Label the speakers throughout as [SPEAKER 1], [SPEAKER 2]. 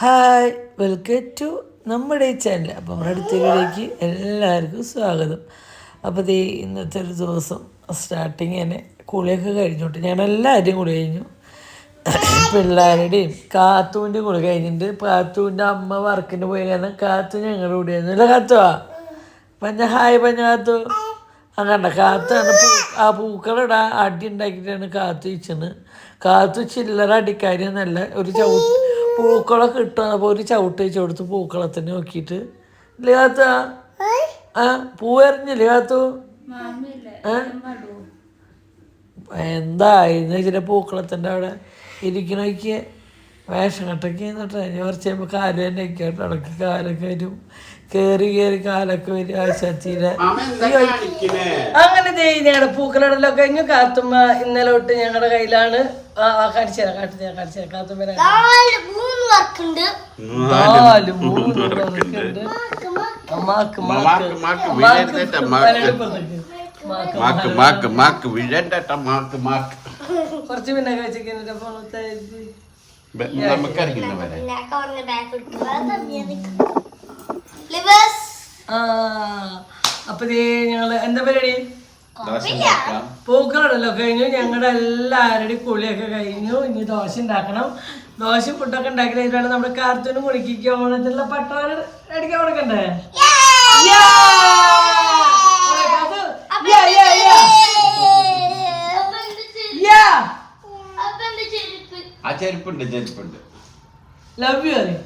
[SPEAKER 1] Hi welcome to നമ്മുടെ ഈ channel അപ്പോൾ നമ്മുടെ അടുത്തയിലേക്ക് എല്ലാവർക്കും സ്വാഗതം. അപ്പോൾ ദേ ഇന്നത്തെ ഒരു ദിവസം സ്റ്റാർട്ടിങ് തന്നെ കുളിയൊക്കെ കഴിഞ്ഞോട്ട് എല്ലാവരും കുളി കഴിഞ്ഞു. പിള്ളേരുടെയും കാത്തുവിന്റെ കുളി കഴിഞ്ഞിട്ട് കാത്തുവിന്റെ അമ്മ വർക്കിന് പോയി കാരണം കാത്തു ഞങ്ങളുടെ കൂടെ ആയിരുന്നു. അല്ല കാത്തുവാ പഞ്ഞ ഹായ് പഞ്ഞ കാത്തു. അങ്ങനെ കാത്തു പൂ ആ പൂക്കളിടാ അടി ഉണ്ടാക്കിയിട്ടാണ് കാത്തു വെച്ചത്. കാത്തു ചില്ലറ അടിക്കാരിയൊന്നല്ല ഒരു ചവിട്ട് പൂക്കളൊക്കെ ഇട്ടു അപ്പോൾ ഒരു ചവിട്ട് വെച്ച് കൊടുത്ത് പൂക്കളത്തിനെ നോക്കിയിട്ട്. ഇല്ലേ കാത്ത ആ പൂ എറിഞ്ഞില്ലേ കാത്തു എന്തായിരുന്നു വെച്ചിട്ട് പൂക്കളത്തിന്റെ അവിടെ ഇരിക്കണ നോക്കിയേ. വേഷം കെട്ടൊക്കെ എന്നിട്ട് അതിന് കുറച്ച് കഴിയുമ്പോൾ കാൽ തന്നെ ആയിക്കോട്ടെ. ഇടയ്ക്ക് കാലൊക്കെ വരും. കയറി കയറി കാലൊക്കെ വരും ആശാത്തിയുടെ. അങ്ങനെ ചെയ്യുന്ന ഞങ്ങളുടെ പൂക്കളിടലൊക്കെ കഴിഞ്ഞു കാത്തുമ്മ ഇന്നലെ തൊട്ട് ഞങ്ങളുടെ കയ്യിലാണ്. കാണിച്ചു തരാം കാണിച്ചു തരാം കാണിച്ചു തരാം. കാത്തുമ്മ
[SPEAKER 2] നാല് മൂന്ന് വർക്കുണ്ട്
[SPEAKER 1] നാല് മൂന്ന് പേർക്കുണ്ട്. മാക്ക് മാക്ക്
[SPEAKER 3] മാക്ക്
[SPEAKER 1] മാക്ക്
[SPEAKER 3] വീഴരുതേട്ടാ,
[SPEAKER 1] മാക്ക്
[SPEAKER 3] മാക്ക്. മാക്ക് മാക്ക് മാക്ക് വിഴണ്ട മാക്ക് മാക്ക്
[SPEAKER 1] കുറച്ച് പിന്നെ കഴിച്ചിട്ട് ആ അപ്പൊ ദേ ഞങ്ങൾ എന്താ പരിപാടി?
[SPEAKER 3] ദോശ ഉണ്ടാക്കാം.
[SPEAKER 1] പൂക്കളാണല്ലോ കഴിഞ്ഞു. ഞങ്ങളുടെ എല്ലാവരുടെയും കുളിയൊക്കെ കഴിഞ്ഞു. ഇനി ദോശ ഉണ്ടാക്കണം. ദോശ ഫുഡൊക്കെ ഉണ്ടാക്കി കഴിഞ്ഞാണ് നമ്മുടെ കാർത്തൂനും കുളിക്കുക ഓണത്തിലുള്ള പട്ടോന അടിക്കാൻ കൊടുക്കണ്ടേ.
[SPEAKER 3] ആ ചെരുപ്പുണ്ട് ചെരുപ്പുണ്ട്.
[SPEAKER 1] ലവ് യു അല്ലേ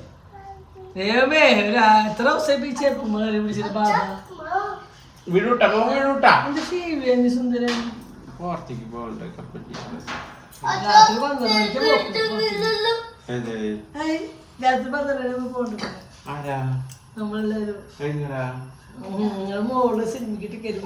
[SPEAKER 1] ദൈവമേ ഒരു എത്ര ദിവസം ഈ ചെറുപ്പം പാടാ ബാബ
[SPEAKER 3] വിടൂട്ടാ പോ വിടൂട്ടാ. പുറത്തേക്ക് പോകണ്ട കപ്പറ്റി
[SPEAKER 1] പോകും മോൾ സിനിമയ്ക്ക് ടിക്കറ്റ്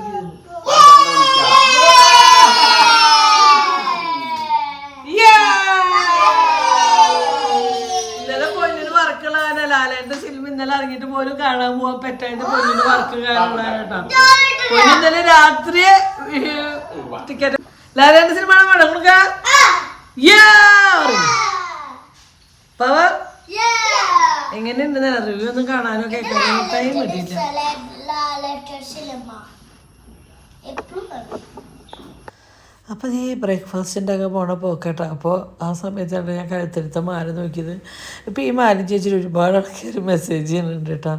[SPEAKER 1] ഇന്നലെ പൊന്നിന് വർക്കുള്ള ലാലേന്റെ സിനിമ ഇന്നലെ ഇറങ്ങിയിട്ട് പോലും കാണാൻ പോവാൻ പറ്റാണ്ട് പൊന്നിന്റെ വർക്ക് കാണാനുള്ള കേട്ടോ. പൊന്നു ഇന്നലെ രാത്രി ടിക്കറ്റ് ലാലേട്ട സിനിമ വേണം കൊടുക്ക. പവർ എങ്ങനെയുണ്ട് റിവ്യൂ ഒന്നും കാണാനോ കേൾക്കാനോ? ടൈം കിട്ടിയില്ല അപ്പോൾ ഈ ബ്രേക്ക്ഫാസ്റ്റിന്റെ ഒക്കെ പോണ പോക്കട്ടോ അപ്പോൾ ആ സമയത്താണ് ഞാൻ കഴുത്തെടുത്ത മാല നോക്കിയത്. ഇപ്പോൾ ഈ മാലിൻ ചേച്ചി ഒരുപാട് ആൾക്കാർ മെസ്സേജ് ചെയ്യുന്നുണ്ട് കേട്ടോ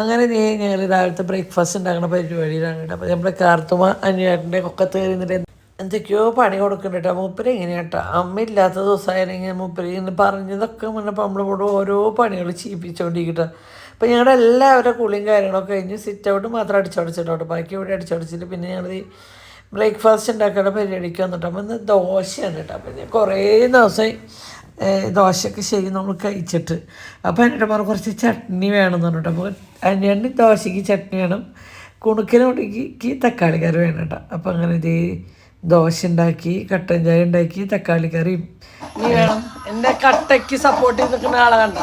[SPEAKER 1] അങ്ങനെ ഞങ്ങൾ രാവിലത്തെ ബ്രേക്ക്ഫാസ്റ്റ് ഉണ്ടാക്കുന്ന പരിപാടിയിലാണ് കേട്ടോ അപ്പോൾ നമ്മുടെ കാർത്തുമ അനിയേട്ടന്റെ ഒക്കെ തേരുന്നിട്ട് എന്തൊക്കെയോ പണി കൊടുക്കുന്നുണ്ട് കേട്ടോ മൂപ്പര് എങ്ങനെയാണ് കേട്ടോ അമ്മ ഇല്ലാത്ത ദിവസമായിരുന്നെങ്കിൽ മൂപ്പര് ഇങ്ങനെ പറഞ്ഞതൊക്കെ മുന്നപ്പോൾ കൂടെ ഓരോ പണികൾ ചെയ്യിപ്പിച്ചുകൊണ്ടിരിക്കട്ടെ അപ്പോൾ ഞങ്ങളുടെ എല്ലാവരുടെ കുളിയും കാര്യങ്ങളൊക്കെ കഴിഞ്ഞ് സിറ്റ് ഔട്ട് മാത്രം അടിച്ചടച്ചിട്ടോ ബാക്കി ഇവിടെ അടിച്ചടച്ചിട്ട് പിന്നെ ഞങ്ങൾ ബ്രേക്ക്ഫാസ്റ്റ് ഉണ്ടാക്കുന്ന പരിപാടിക്ക് വന്നിട്ട് അപ്പം ഇന്ന് ദോശയാണ് കേട്ടോ. അപ്പം ഞാൻ കുറേ ദിവസമായി ദോശയൊക്കെ ശരി നമ്മൾ കഴിച്ചിട്ട്. അപ്പോൾ എന്റെ പറഞ്ഞ കുറച്ച് ചട്നി വേണമെന്ന് പറഞ്ഞിട്ട്. അപ്പോൾ അനിയണ്ണി ദോശയ്ക്ക് ചട്നി വേണം കുണുക്കിനോടിക്ക് തക്കാളി കറി വേണം കേട്ടോ. അപ്പോൾ അങ്ങനെ ഇത് ദോശ ഉണ്ടാക്കി കട്ടൻ ചായ ഉണ്ടാക്കി തക്കാളി കറിയും. നീ വേണം. എന്റെ കട്ടയ്ക്ക് സപ്പോർട്ട് ചെയ്ത് നിൽക്കുന്ന ആളെ കണ്ട.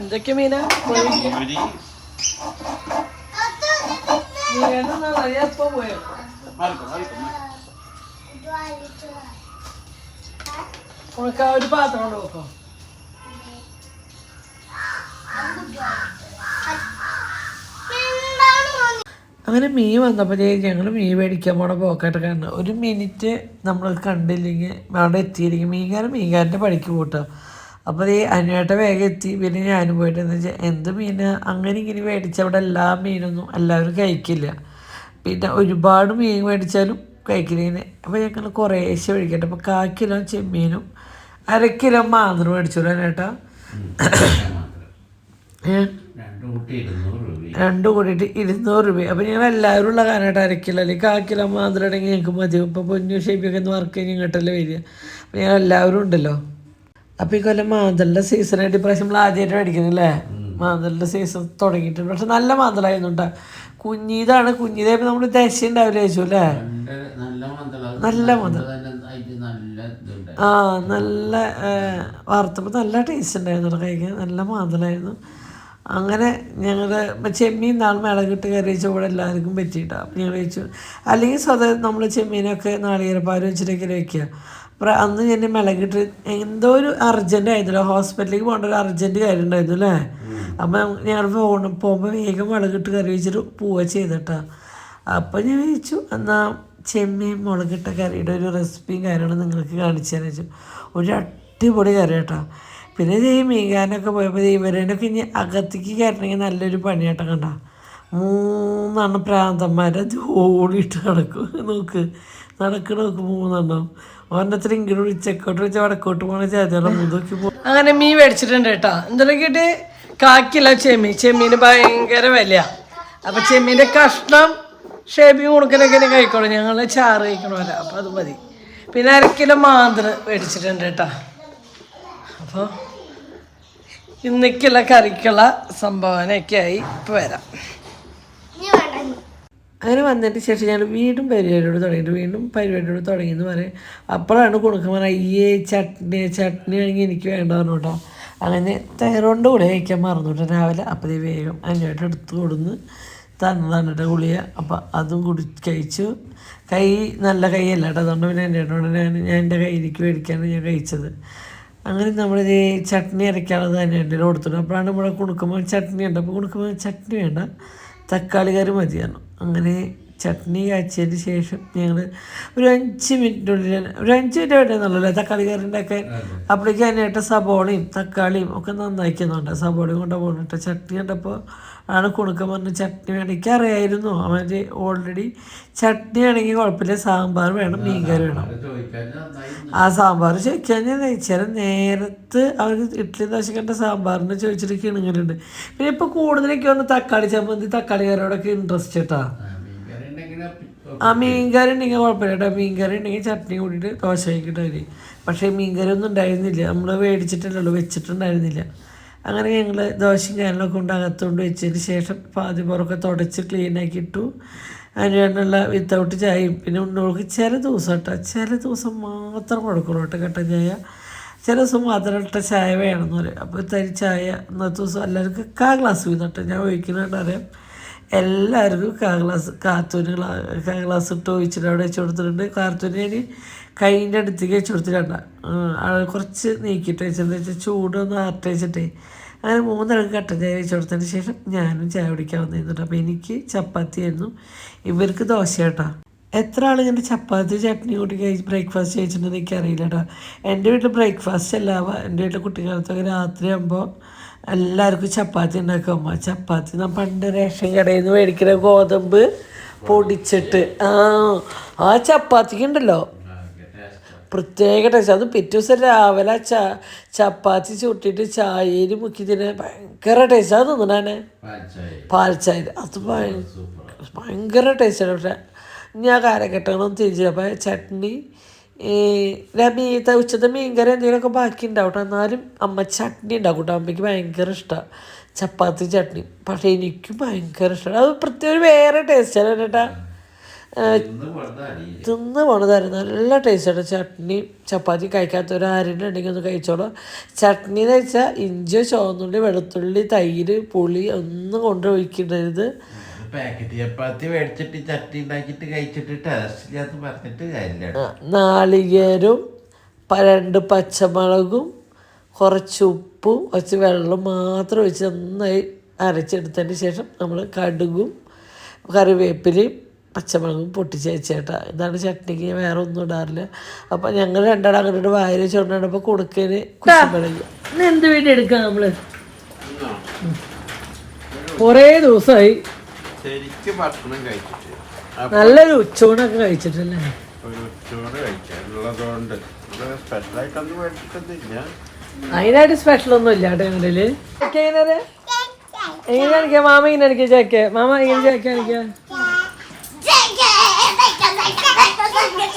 [SPEAKER 1] എന്തൊക്കെ മീനാ?
[SPEAKER 3] ഒരു
[SPEAKER 1] പാത്രം കൊണ്ട് വെക്കോ അങ്ങനെ മീൻ വന്നപ്പോൾ ഞങ്ങൾ മീൻ മേടിക്കാൻ പോണ പോക്കായിട്ട് കാരണം ഒരു മിനിറ്റ് നമ്മൾ കണ്ടില്ലെങ്കിൽ അവിടെ എത്തിയില്ലെങ്കിൽ മീൻകാരൻ മീൻകാരന്റെ പണിക്ക് പോട്ടോ. അപ്പോൾ ഈ അനുവേട്ട വേഗം എത്തി. പിന്നെ ഞാനും പോയിട്ട് എന്ന് വെച്ചാൽ എന്ത് മീൻ അങ്ങനെ ഇങ്ങനെ മേടിച്ച അവിടെ എല്ലാ മീനൊന്നും എല്ലാവരും കഴിക്കില്ല. പിന്നെ ഒരുപാട് മീൻ മേടിച്ചാലും കഴിക്കില്ല അപ്പോൾ ഞങ്ങൾ കുറേശ്ശെ മേടിക്കട്ടെ. അപ്പോൾ കാ കിലോ ചെമ്മീനും അര കിലോ മാന്തറും മേടിച്ചോളൂ ചേട്ടാ
[SPEAKER 3] രണ്ട്
[SPEAKER 1] കൂടിയിട്ട് ഇരുന്നൂറ് രൂപ. അപ്പം ഞങ്ങൾ എല്ലാവരും ഉള്ള കാനായിട്ട് അരക്കില്ല അല്ലെങ്കിൽ കാ കിലോ ഉണ്ടെങ്കിൽ ഞങ്ങൾക്ക് മതി. ഇപ്പം പൊന്നു ഷേപ്പിയൊക്കെ ഒന്ന് വർക്ക് കഴിഞ്ഞ് ഇങ്ങോട്ടല്ലേ വരിക. അപ്പം ഞങ്ങൾ എല്ലാവരും ഉണ്ടല്ലോ. അപ്പം ഈ കൊല്ലം മാന്തലിന്റെ സീസണായിട്ട് ഇപ്രാവശ്യം നമ്മൾ ആദ്യമായിട്ട് മേടിക്കുന്നില്ലേ? മാന്തലിന്റെ സീസൺ തുടങ്ങിയിട്ടുണ്ട്. പക്ഷെ നല്ല മാന്തലായിരുന്നു കേട്ടോ കുഞ്ഞീതാണ് കുഞ്ഞീതായപ്പോൾ നമ്മൾ ദശ ഉണ്ടാവില്ല ചോദിച്ചു അല്ലേ?
[SPEAKER 3] നല്ല മാന്തൽ
[SPEAKER 1] ആ നല്ല വറുത്തപ്പോൾ നല്ല ടേസ്റ്റ് ഉണ്ടായിരുന്നു കഴിക്കാൻ. നല്ല മാന്തലായിരുന്നു അങ്ങനെ ഞങ്ങൾ ചെമ്മീൻ നാൾ മിളകിട്ട് കറി വെച്ച ഇവിടെ എല്ലാവർക്കും പറ്റിയിട്ടാണ് അപ്പം ഞങ്ങൾ വെച്ചു അല്ലെങ്കിൽ സ്വതം നമ്മൾ ചെമ്മീനൊക്കെ നാളികേരപ്പാൽ വെച്ചിട്ടൊക്കെ വെക്കുക അന്ന് ഞാൻ മിളകിട്ട് എന്തോ ഒരു അർജന്റ് ആയിരുന്നല്ലോ. ഹോസ്പിറ്റലിലേക്ക് പോകേണ്ട ഒരു അർജന്റ് കാര്യം ഉണ്ടായിരുന്നു അല്ലേ? അപ്പം ഞങ്ങൾ പോകണം പോകുമ്പോൾ വേഗം മുളകിട്ട് കറി വെച്ചിട്ട് പോവുക ചെയ്തിട്ടാ. അപ്പം ഞാൻ ചോദിച്ചു എന്നാൽ ചെമ്മീൻ മുളകിട്ട കറിയുടെ ഒരു റെസിപ്പിയും കാര്യങ്ങളും നിങ്ങൾക്ക് കാണിച്ചു തരാൻ വെച്ചു ഒരു അടിപൊളി കറി കേട്ടോ പിന്നെ ഈ മീൻകാരനൊക്കെ പോയപ്പോൾ ഇവരേനൊക്കെ ഇനി അകത്തേക്ക് കയറണമെങ്കിൽ നല്ലൊരു പണിയാട്ടം കണ്ട. മൂന്നെണ്ണം പ്രാന്തന്മാരെ ജോലിയിട്ട് നടക്കും. നോക്ക്. നടക്കണ നോക്ക് മൂന്നെണ്ണം. ഒരെണ്ണത്തിൽ ഇങ്ങോട്ട് വിളിച്ചക്കോട്ട് വിളിച്ച വടക്കോട്ട് പോണ ചേച്ചോളം മുതോക്കി പോ അങ്ങനെ മീൻ മേടിച്ചിട്ടുണ്ട് കേട്ടോ. എന്തൊക്കെ കാക്കില്ല ചെമ്മീൻ. ചെമ്മീന് ഭയങ്കര വില അപ്പൊ ചെമ്മീന്റെ കഷ്ണം ഷേബി കുണുക്കനൊക്കെ കഴിക്കണം ഞങ്ങൾ ചാറ് കഴിക്കണമല്ലോ അപ്പം അത് മതി. പിന്നെ അര കിലോ മേടിച്ചിട്ടുണ്ട് കേട്ടോ. അപ്പോൾ ഇന്നേക്കുള്ള കറിക്കുള്ള സംഭാവനയൊക്കെ ആയി. ഇപ്പോൾ വരാം. അങ്ങനെ വന്നതിന് ശേഷം ഞാൻ വീണ്ടും പരിപാടിയോട് തുടങ്ങിയിട്ട് വീണ്ടും പരിപാടിയോട് തുടങ്ങിയെന്ന് പറയും. അപ്പോഴാണ് കൊടുക്കുമ്പോൾ അയ്യേ ചട്നി ചട്നി ആണെങ്കിൽ എനിക്ക് വേണ്ട പറഞ്ഞു കേട്ടോ അങ്ങനെ തൈറോണ്ട് കൂടെ കഴിക്കാൻ മറന്നു കേട്ടോ. രാവിലെ അപ്പോഴേ വേഗം അതിനായിട്ട് എടുത്ത് കൊടുന്ന് തന്നതാണ് കേട്ടോ ഗുളിക. അപ്പം അതും കുടി കഴിച്ചു. കൈ നല്ല കൈയല്ല കേട്ടോ. അതുകൊണ്ട് പിന്നെ എന്റെ ഏട്ടനോട് ഞാൻ എന്റെ കയ്യിലേക്ക് മേടിക്കാണ് ഞാൻ കഴിച്ചത്. അങ്ങനെ നമ്മളിത് ചട്നി അരയ്ക്കാനുള്ളത് തന്നെ എന്റെ കൊടുത്തിട്ടുണ്ട്. അപ്പോഴാണ് നമ്മുടെ കുണുക്കുമ്പോൾ ചട്നി ഉണ്ട് അപ്പോൾ കുണുക്കുമ്പോൾ ചട്നി വേണ്ട. തക്കാളി കറി മതിയാണ് അങ്ങനെ ചട്നി കാച്ചിയതിന് ശേഷം ഞങ്ങൾ ഒരു അഞ്ച് മിനിറ്റിനുള്ളിൽ ഒരു അഞ്ച് മിനിറ്റ് വേണ്ടതെന്നുള്ളൂ തക്കാളി കറിന്റെ ഒക്കെ അപ്പോഴേക്കും അതിനായിട്ട് സബോളയും തക്കാളിയും ഒക്കെ നന്നാക്കുന്നുണ്ട് സബോളയും കൊണ്ട് പോകണിട്ട് ചട്നി കണ്ടപ്പോൾ ആണ് കുണുക്കം പറഞ്ഞ് ചട്നി വേണം എനിക്ക് അറിയായിരുന്നു. അവന്റെ ഓൾറെഡി ചട്നി ആണെങ്കിൽ കുഴപ്പമില്ല. സാമ്പാർ വേണം മീൻകറി വേണം. ആ സാമ്പാർ ചോദിക്കാൻ ഞാൻ ചില നേരത്ത് അവർ ഇഡ്ഡലി ദോശക്കണ്ട സാമ്പാറിന് ചോദിച്ചിട്ട് കിണുങ്ങലുണ്ട്. പിന്നെ ഇപ്പോൾ കൂടുതലൊക്കെ വന്ന് തക്കാളി ചമ്മന്തി തക്കാളി കറിയോടൊക്കെ ഇൻട്രസ്റ്റ് കേട്ടാ ആ മീൻകറി ഉണ്ടെങ്കിൽ കുഴപ്പമില്ല കേട്ടോ. മീൻകറി ഉണ്ടെങ്കിൽ ചട്നി കൂടിയിട്ട് ദോശ കഴിക്കിട്ട് മതി പക്ഷേ മീൻകറി ഒന്നും ഉണ്ടായിരുന്നില്ല. നമ്മൾ മേടിച്ചിട്ടില്ലല്ലോ വെച്ചിട്ടുണ്ടായിരുന്നില്ല. അങ്ങനെ ഞങ്ങൾ ദോശയും കാര്യങ്ങളൊക്കെ കൊണ്ട് അകത്തുകൊണ്ട് വെച്ചതിന് ശേഷം പാതി പുറമൊക്കെ തുടച്ച് ക്ലീനാക്കി ഇട്ടു. അതിന് വേണ്ടിയുള്ള വിത്തൗട്ട് ചായയും. പിന്നെ ഉണ്ണോൾക്ക് ചില ദിവസം കേട്ടോ ചില ദിവസം മാത്രം കൊടുക്കുള്ളൂ കേട്ടോ കട്ടൻ ചായ. ചില ദിവസം മാത്രം ഇട്ട ചായ വേണമെന്ന് പറയും. അപ്പോൾ തരി ചായ ഇന്നത്തെ ദിവസം എല്ലാവർക്കും കാ ഗ്ലാസ് വീതം കേട്ടോ ഞാൻ ഒഴിക്കുന്നുണ്ട് അറിയാം എല്ലാവർക്കും കാ ഗ്ലാസ് കാർത്തൂന് കാ ഗ്ലാസ് ഇട്ട് ഒഴിച്ചിട്ട് അവിടെ വെച്ച് കൊടുത്തിട്ടുണ്ട്. കാർത്തൂന് ഞാൻ കൈയിന്റെ അടുത്തേക്ക് വെച്ച് കൊടുത്തിട്ടുണ്ട് കുറച്ച് നീക്കിയിട്ട് വെച്ചെന്ന് വെച്ചാൽ ചൂടൊന്ന് ആർട്ട് വെച്ചിട്ടേ. അങ്ങനെ മൂന്നിടക്ക് കട്ടൻ ചായ വെച്ച് കൊടുത്തതിന് ശേഷം ഞാനും ചായ കുടിക്കാൻ വന്നിരുന്നുണ്ട് അപ്പോൾ എനിക്ക് ചപ്പാത്തി ആയിരുന്നു. ഇവർക്ക് ദോശ കേട്ടോ എത്ര ആൾ ഇങ്ങനെ ചപ്പാത്തി ചട്നി കൂട്ടി കഴിച്ച് ബ്രേക്ക്ഫാസ്റ്റ് കഴിച്ചിട്ടുണ്ടെന്ന് എനിക്കറിയില്ല കേട്ടോ എന്റെ വീട്ടിൽ ബ്രേക്ക്ഫാസ്റ്റ് അല്ലാവ എന്റെ വീട്ടിൽ കുട്ടിക്കാലത്തൊക്കെ രാത്രി ആകുമ്പോൾ എല്ലാവർക്കും ചപ്പാത്തി ഉണ്ടാക്കും. ചപ്പാത്തി ഞാൻ പണ്ട് റേഷൻ കടയിൽ നിന്ന് മേടിക്കുന്ന ഗോതമ്പ് പൊടിച്ചിട്ട്. ആ ആ ചപ്പാത്തിക്ക് ഉണ്ടല്ലോ. പ്രത്യേക ടേസ്റ്റ് അത് പിറ്റേ ദിവസം രാവിലെ ച ചപ്പാത്തി ചുട്ടിട്ട് ചായയിൽ മുക്കി തിന്നാൻ ഭയങ്കര ടേസ്റ്റ് അത് തിന്നണേ പാൽ ചായ അത് ഭയ- ഭയങ്കര ടേസ്റ്റാണ് പക്ഷെ. ഞാൻ കാലഘട്ടങ്ങളൊന്നും തിരിച്ചില്ല അപ്പം ചട്നി മീ ഉച്ചത്തെ മീൻകറി എന്തെങ്കിലുമൊക്കെ ബാക്കി ഉണ്ടാവും കേട്ടോ എന്നാലും അമ്മ ചട്നി ഉണ്ടാക്കും കേട്ടോ അമ്മയ്ക്ക് ഭയങ്കര ഇഷ്ടമാണ് ചപ്പാത്തി ചട്നി. പക്ഷേ എനിക്കും ഭയങ്കര ഇഷ്ടമാണ് അത് പ്രത്യേക വേറെ ടേസ്റ്റാണ് കേട്ടാ. തിന്ന് പണിതായിരുന്നു. നല്ല ടേസ്റ്റാണ് ചട്നി ചപ്പാത്തി കഴിക്കാത്തവർ ആരെങ്കിലും ഉണ്ടെങ്കിൽ ഒന്ന് കഴിച്ചോളാം. ചട്നി എന്ന് വെച്ചാൽ ഇഞ്ചി ചുവന്നുള്ളി വെളുത്തുള്ളി തൈര് പുളി ഒന്നും കൊണ്ട് ഒഴിക്കരുത്
[SPEAKER 3] പാക്കറ്റ് ചപ്പാത്തി മേടിച്ചിട്ട് ചട്ടി ഉണ്ടാക്കിയിട്ട് കഴിച്ചിട്ട് പറഞ്ഞിട്ട് കാര്യമില്ല.
[SPEAKER 1] നാളികേരും രണ്ട് പച്ചമുളകും കുറച്ച് ഉപ്പും കുറച്ച് വെള്ളം മാത്രം ഒഴിച്ച് നന്നായി അരച്ചെടുത്തതിന് ശേഷം നമ്മൾ കടുകും കറിവേപ്പിലയും പച്ചമുളകും പൊട്ടിച്ച് വെച്ചേട്ടാ ഇതാണ് ചട്നിക്ക് വേറെ ഒന്നും ഇടാറില്ല. അപ്പൊ ഞങ്ങൾ രണ്ടാളും അങ്ങോട്ട് വായിൽ വെച്ചുകൊണ്ടാണ് കൊടുക്കൽ എന്ത് വേണ്ടി എടുക്കാം നമ്മൾ? കുറേ ദിവസമായി നല്ലൊരു ഉച്ചൂണൊക്കെ കഴിച്ചിട്ടല്ലേ? അതിനായിട്ട് സ്പെഷ്യൽ ഒന്നും ഇല്ല കേട്ടോ ഞങ്ങളിൽ. എങ്ങനെ എങ്ങനെ അടിക്കാം? മാമ ഇങ്ങനെ ചാക്ക മാമ ഇങ്ങനെ ചാക്ക അടിക്കുക ആ
[SPEAKER 3] അങ്കവാടിയായി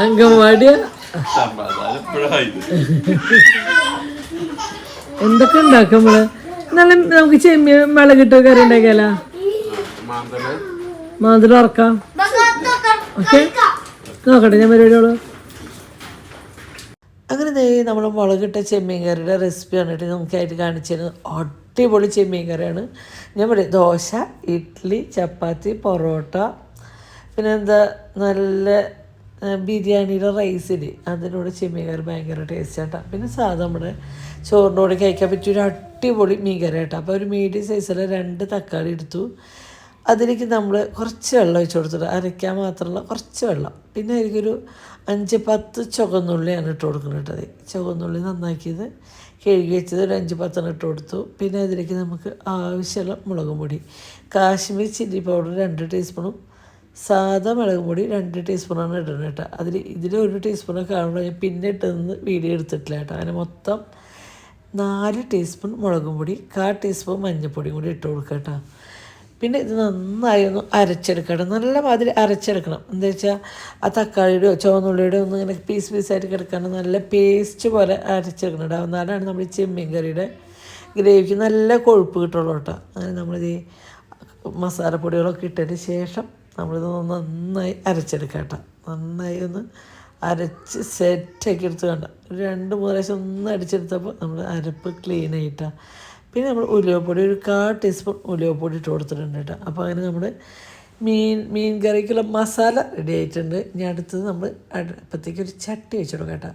[SPEAKER 1] അംഗൻവാടിയ. എന്തൊക്കെ ഉണ്ടാക്കും നമ്മൾ? നല്ല നമുക്ക് ചെമ്മീൻ മുളകിട്ട് കറി ഉണ്ടാക്കിയാലോ? മാന്തല ഉറക്കാം ഓക്കെ? നോക്കട്ടെ ഞാൻ പരിപാടിയോളൂ അങ്ങനെ നമ്മൾ മുളകിട്ട ചെമ്മീൻ കറിയുടെ റെസിപ്പി കണ്ടിട്ട് നമുക്കായിട്ട് കാണിച്ചു തരുന്നത് അടിപൊളി ചെമ്മീൻ കറിയാണ്. ഞാൻ പറയും ദോശ ഇഡ്ഡലി ചപ്പാത്തി പൊറോട്ട പിന്നെ എന്താ നല്ല ബിരിയാണിയുടെ റൈസിൽ അതിനോട് ചെമ്മീൻ കറി ഭയങ്കര ടേസ്റ്റ് ആട്ടാ. പിന്നെ സാധാ നമ്മുടെ ചോറിന്റെ കൂടെ കഴിക്കാൻ പറ്റിയ ഒരു അടിപൊളി മീൻ കറി ആട്ടോ. അപ്പോൾ ഒരു മീഡിയം സൈസിലെ രണ്ട് തക്കാളി എടുത്തു. അതിലേക്ക് നമ്മൾ കുറച്ച് വെള്ളം ഒഴിച്ചു കൊടുത്തിട്ട് അരയ്ക്കാൻ മാത്രമുള്ള കുറച്ച് വെള്ളം. പിന്നെ അതിലേക്കൊരു അഞ്ച് പത്ത് ചുവന്നുള്ളിയാണ് ഇട്ട് കൊടുക്കുന്നത് കേട്ടത് ചുവന്നുള്ളി നന്നാക്കിയത് കഴുകി വെച്ചത് ഒരു അഞ്ച് പത്തെണ്ണം ഇട്ട് കൊടുത്തു. പിന്നെ അതിലേക്ക് നമുക്ക് ആവശ്യമുള്ള മുളക് പൊടി. കാശ്മീർ ചില്ലി പൗഡർ രണ്ട് ടീസ്പൂണും സാധാ മുളക് പൊടി രണ്ട് ടീസ്പൂണാണ് ഇടുന്നത് കേട്ടോ. അതിൽ ഇതിൽ ഒരു ടീസ്പൂണൊക്കെ കാണുമ്പോൾ ഞാൻ പിന്നെ ഇട്ടതെന്ന് വീഡിയോ എടുത്തിട്ടില്ല കേട്ടോ. അങ്ങനെ മൊത്തം നാല് ടീസ്പൂൺ മുളകും പൊടി കാ ടീസ്പൂൺ മഞ്ഞൾപ്പൊടിയും കൂടി ഇട്ട് കൊടുക്കുക കേട്ടോ. പിന്നെ ഇത് നന്നായി ഒന്ന് അരച്ചെടുക്കണം. നല്ല മാതിരി അരച്ചെടുക്കണം. എന്താ വെച്ചാൽ ആ തക്കാളിയുടെയോ ചുവന്നുള്ളിയുടെയോ ഒന്നും ഇങ്ങനെ പീസ് പീസായിട്ട് കിടക്കാണ്ട് നല്ല പേസ്റ്റ് പോലെ അരച്ചെടുക്കണം കേട്ടോ എന്നാലാണ് നമ്മൾ ഈ ചെമ്മീൻ കറിയുടെ ഗ്രേവിക്ക് നല്ല കൊഴുപ്പ് കിട്ടുള്ളൂ കേട്ടോ അങ്ങനെ നമ്മളിത് ഈ മസാലപ്പൊടികളൊക്കെ ഇട്ടതിന് ശേഷം നമ്മളിത് നന്നായി അരച്ചെടുക്കാം കേട്ടോ നന്നായി ഒന്ന് അരച്ച് സെറ്റാക്കി എടുത്ത് കണ്ട. രണ്ട് മൂന്ന് പ്രാവശ്യം ഒന്ന് അടിച്ചെടുത്തപ്പോൾ നമ്മൾ അരപ്പ് ക്ലീൻ ആയിട്ടാണ് പിന്നെ നമ്മൾ ഉലുവപ്പൊടി ഒരു കാ ടീസ്പൂൺ ഉലുവപ്പൊടി ഇട്ട് കൊടുത്തിട്ടുണ്ട് കേട്ടോ. അപ്പോൾ അങ്ങനെ നമ്മൾ മീൻ മീൻ കറിക്കുള്ള മസാല റെഡി ആയിട്ടുണ്ട്. ഇനി അടുത്തത് നമ്മൾ അടുപ്പത്തേക്ക് ഒരു ചട്ടി വെച്ചിടും കേട്ടോ.